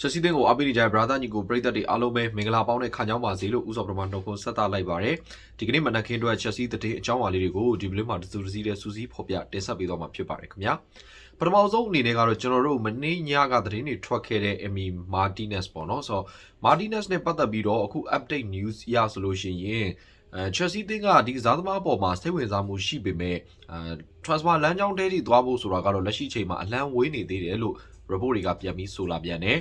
ချက်စီးတင်းကိုအားပေးနေကြတဲ့ brother ညီကိုပရိသတ်တွေအားလုံးပဲမင်္ဂလာပေါင်းနဲ့ခါညောင်းပါစေလို့ဥစောပထမနှုတ်ခွန်းဆက်သလိုက်ပါရယ်ဒီကနေ့မနက်ခင်းအတွက်ချက်စီးတဲ့အကြောင်းအရာလေးတွေကိုဒီဗီဒီယိုမှာတစုတစည်းတဲ့စူးစီးဖော်ပြတင်ဆက်ပေးသွားမှာဖြစ်ပါတယ်ခင်ဗျာပထမဆုံးအနေနဲ့ကတော့ကျွန်တော်တို့မနေ့ညကသတင်းတွေထွက်ခဲ့တဲ့ Emi Martinez ပေါ့နော်ဆိုတော့ Martinez နဲ့ပတ်သက်ပြီးတော့အခု update news ရဆိုလို့ရှိရင်အဲ Chelsea တင်းကဒီကစားသမားအပေါ်မှာစိတ်ဝင်စားမှုရှိပေမဲ့အဲ transfer လမ်းကြောင်းတဲထိသွားဖို့ဆိုတာကတော့လက်ရှိချိန်မှာအလံဝေးနေသေးတယ်လို့ report တွေကပြန်ပြီးဆိုလာပြန်တယ်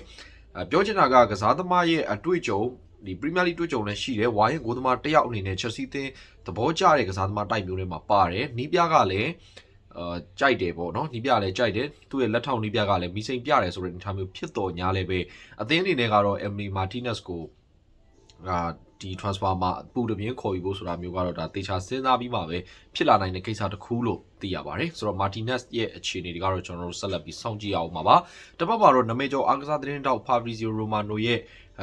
အဲပြောချင်တာကကစားသမားရဲ့အတွေ့အကြုံဒီ Premier League တွေ့ကြုံနဲ့ရှိတယ်ဝါရင်ကိုသမားတစ်ယောက်အနေနဲ့ Chelsea တင်းသဘောကျတဲ့ကစားသမားတိုက်မျိုးတွေမှာပါတယ်နီးပြကလည်းအာကြိုက်တယ်ပေါ့နော်နီးပြလည်းကြိုက်တယ်သူ့ရဲ့လက်ထောက်နီးပြကလည်းမီစိန်ပြတယ်ဆိုတဲ့အနေအထားမျိုးဖြစ်တော်ညာလည်းပဲအသင်းအနေနဲ့ကတော့ Emily Martinez ကို အာဒီ transfer မှာပူတပြင်းခေါ်ယူဖို့ဆိုတာမျိုးကတော့ဒါတေချာစဉ်းစားပြီးမှပဲဖြစ်လာနိုင်တဲ့ကိစ္စတစ်ခုလို့သိရပါတယ်ဆိုတော့ Martinez ရဲ့အခြေအနေတွေကတော့ကျွန်တော်တို့ဆက်လက်ပြီးစောင့်ကြည့်အောင်ပါပါတစ်ပတ်မှာတော့နမေကျော်အားကစားသတင်းတောက် Fabrizio Romano ရဲ့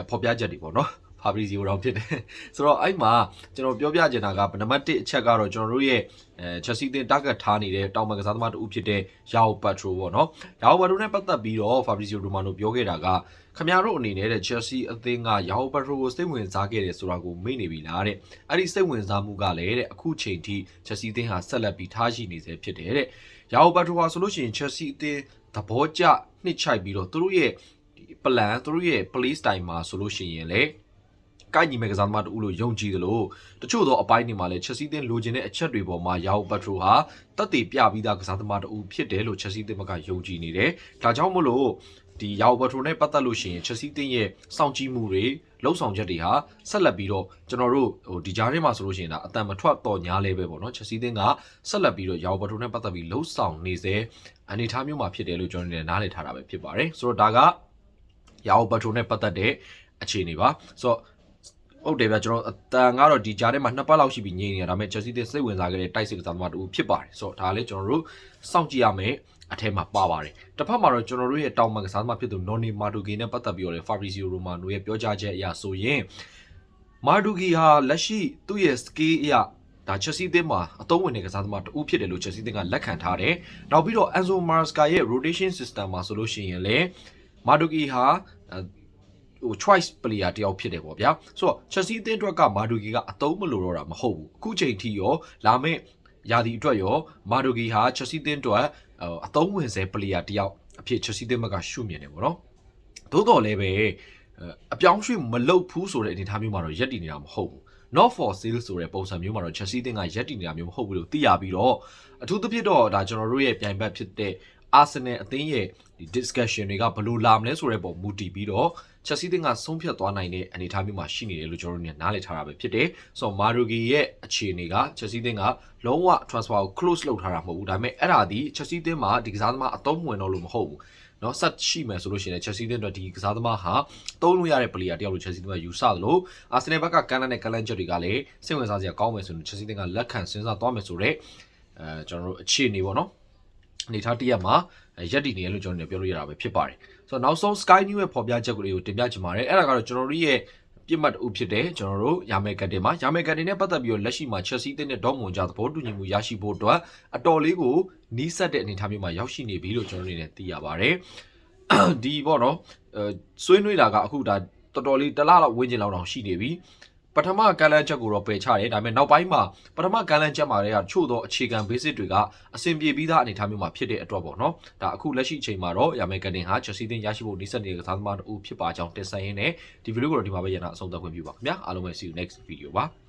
ဖော်ပြချက်တွေပေါ့နော် Fabrizio တောင်ဖြစ်တယ်ဆိုတော့အဲ့မှာကျွန်တော်ပြောပြချင်တာကနံပါတ်1အချက်ကတော့ကျွန်တော်တို့ရဲ့အဲ Chelsea တင် target ထားနေတဲ့တောင်ပန်ကစားသမားတူဖြစ်တဲ့ Yao Pedro ပေါ့နော် Yao Pedro နဲ့ပတ်သက်ပြီးတော့ Fabrizio Romano ပြောခဲ့တာကခမရတို့အနေနဲ့တဲ့ Chelsea အသင်းက Yao Pedro ကိုစိတ်ဝင်စားခဲ့တယ်ဆိုတာကိုမေ့နေပြီလားတဲ့အဲ့ဒီစိတ်ဝင်စားမှုကလည်းတဲ့အခုချိန်ထိ Chelsea အသင်းဟာဆက်လက်ပြီးထားရှိနေစေဖြစ်တယ်တဲ့ Yao Pedro ဟာဆိုလို့ရှိရင် Chelsea အသင်းသဘောကျနှစ်ချိုက်ပြီးတော့သူတို့ရဲ့ဒီ plan သူတို့ရဲ့ play style မှာဆိုလို့ရှိရင်လည်း ကိုက်ညီမဲ့ကစားသမားတူလို့ယုံကြည်သလိုတချို့သောအပိုင်းတွေမှာလည်း Chelsea တင်လိုချင်တဲ့အချက်တွေပေါ်မှာယာအိုပက်ထရိုဟာတက်တည်ပြပြီးသားကစားသမားတူဖြစ်တယ်လို့ Chelsea တင်ဘက်ကယုံကြည်နေတယ်။ဒါကြောင့်မို့လို့ဒီယာအိုပက်ထရိုနဲ့ပတ်သက်လို့ရှိရင် Chelsea တင်ရဲ့စောင့်ကြည့်မှုတွေလှုပ်ဆောင်ချက်တွေဟာဆက်လက်ပြီးတော့ကျွန်တော်တို့ဟိုဒီကြားထဲမှာဆိုလို့ရှိရင်ဒါအတန်မထွက်တော့ညာလဲပဲပေါ့နော် Chelsea တင်ကဆက်လက်ပြီးတော့ယာအိုပက်ထရိုနဲ့ပတ်သက်ပြီးလှုပ်ဆောင်နေစေအနေအထားမျိုးမှာဖြစ်တယ်လို့ကျွန်တော်တို့နားလည်ထားတာပဲဖြစ်ပါတယ်။ဆိုတော့ဒါကယာအိုပက်ထရိုနဲ့ပတ်သက်တဲ့အခြေအနေပါ။ဆိုတော့ ဟုတ်တယ်ဗျကျွန်တော်အတန်ကတော့ဒီကြားထဲမှာနှစ်ပတ်လောက်ရှိပြီငြိမ်နေတာဒါပေမဲ့ Chelsea တင်စိတ်ဝင်စားခဲ့တဲ့တိုက်စစ်ကစားသမားတူဖြစ်ပါတယ်ဆိုတော့ဒါလည်းကျွန်တော်တို့စောင့်ကြည့်ရမယ်အထက်မှာပါပါတယ်တစ်ဖက်မှာတော့ကျွန်တော်တို့ရဲ့တောင်ပန်ကစားသမားဖြစ်သူ Noni Madugi နဲ့ပတ်သက်ပြီးတော့လေ Fabrizio Romano ရဲ့ပြောကြားချက်အရဆိုရင် Madugi ဟာလက်ရှိသူ့ရဲ့ skill အရဒါ Chelsea အသင်းမှာအသုံးဝင်တဲ့ကစားသမားတူဖြစ်တယ်လို့ Chelsea အသင်းကလက်ခံထားတယ်။နောက်ပြီးတော့ Enzo Maresca ရဲ့ rotation system မှာဆိုလို့ရှိရင်လည်း Madugi ဟာ ဟို choice player တယောက်ဖြစ်တယ်ပေါ့ဗျာဆိုတော့ Chelsea အသင်းအတွက်ကမာဒူဂီကအတုံးမလို့တော့တာမဟုတ်ဘူးအခုချိန်ထိရောလာမယ့်ယာဒီအတွက်ရောမာဒူဂီဟာ Chelsea အသင်းအတွက်အတုံးဝင်စဲ player တယောက်အဖြစ် Chelsea အသင်းဘက်ကရှုမြင်တယ်ပေါ့နော်သို့တော်လည်းပဲအပြောင်းရွှေ့မလုပ်ဘူးဆိုတဲ့အနေအထားမျိုးမှာတော့ရက်တည်နေတာမဟုတ်ဘူး not for sale ဆိုတဲ့ပုံစံမျိုးမှာတော့ Chelsea အသင်းကရက်တည်နေတာမျိုးမဟုတ်ဘူးလို့သိရပြီးတော့အထူးသဖြင့်တော့ဒါကျွန်တော်တို့ရဲ့ပြိုင်ဘက်ဖြစ်တဲ့ Arsenal အသင်းရဲ့ဒီ discussion တွေကဘယ်လိုလာမလဲဆိုတဲ့ပုံမူတည်ပြီးတော့ Chelsea တင်ကဆုံးဖြတ်သွားနိုင်တဲ့အနေအထားမျိုးမှာရှိနေတယ်လို့ကျွန်တော်တို့နားလည်ထားတာပဲဖြစ်တယ်။ဆိုတော့ Marugi ရဲ့အခြေအနေက Chelsea တင်ကလုံးဝ transfer ကို close လုပ်ထားတာမဟုတ်ဘူး။ဒါပေမဲ့အဲ့ဒါဒီ Chelsea တင်မှာဒီကစားသမားအသုံးဝင်တော့လို့မဟုတ်ဘူး။နော်ဆက်ရှိမယ်ဆိုလို့ရှိရင် Chelsea တင်အတွက်ဒီကစားသမားဟာသုံးလို့ရတဲ့ player တယောက်လို့ Chelsea တင်ကယူဆသလို Arsenal ဘက်ကကန်လန်နဲ့ကန်လန်ချက်တွေကလည်းစိတ်ဝင်စားစရာကောင်းမယ်ဆိုရင် Chelsea တင်ကလက်ခံစဉ်းစားသွားမယ်ဆိုတော့အဲကျွန်တော်တို့အခြေအနေပေါ့နော်။ အနေထားတရက်မှာရက်တည်နေရလို့ကျွန်တော်တို့ပြောလို့ရတာပဲဖြစ်ပါတယ်ဆိုတော့နောက်ဆုံး Sky News ရဲ့ဖော်ပြချက်ကိုတင်ပြချင်ပါတယ်အဲ့ဒါကတော့ကျွန်တော်တို့ရဲ့ပြစ်မှတ်အုပ်ဖြစ်တဲ့ကျွန်တော်တို့ရာမဲကတ်တင်မှာရာမဲကတ်တင်နဲ့ပတ်သက်ပြီးတော့လက်ရှိမှာ Chelsea အသင်းနဲ့ဒေါ့မွန်ကြားသဘောတူညီမှုရရှိဖို့အတွက်အတော်လေးကိုနီးစပ်တဲ့အနေအထားမျိုးမှာရောက်ရှိနေပြီလို့ကျွန်တော်တို့အနေနဲ့သိရပါတယ်ဒီပေါ့နော်အဲဆွေးနွေးတာကအခုဒါတော်တော်လေးတစ်လလောက်ဝန်းကျင်လောက်တောင်ရှိနေပြီ ပထမကန်လန်းချက်ကိုတော့ပယ်ချတယ်ဒါပေမဲ့နောက်ပိုင်းမှာပထမကန်လန်းချက်မှာတွေကချို့သောအခြေခံ basic တွေကအဆင်ပြေပြီးသားအနေအထားမျိုးမှာဖြစ်တဲ့အတွက်ပေါ့နော်ဒါအခုလက်ရှိအချိန်မှာတော့ရာမဲကန်တင်ဟာ Chelsea တင်ရရှိဖို့နှိစက်နေတဲ့ကစားသမားတို့ဖြစ်ပါကြောင်းတင်ဆက်ရင်းနဲ့ဒီဗီဒီယိုကိုတော့ဒီမှာပဲရနာအဆုံးသတ်ခွင့်ပြုပါခင်ဗျာအားလုံးပဲ see you next video ပါ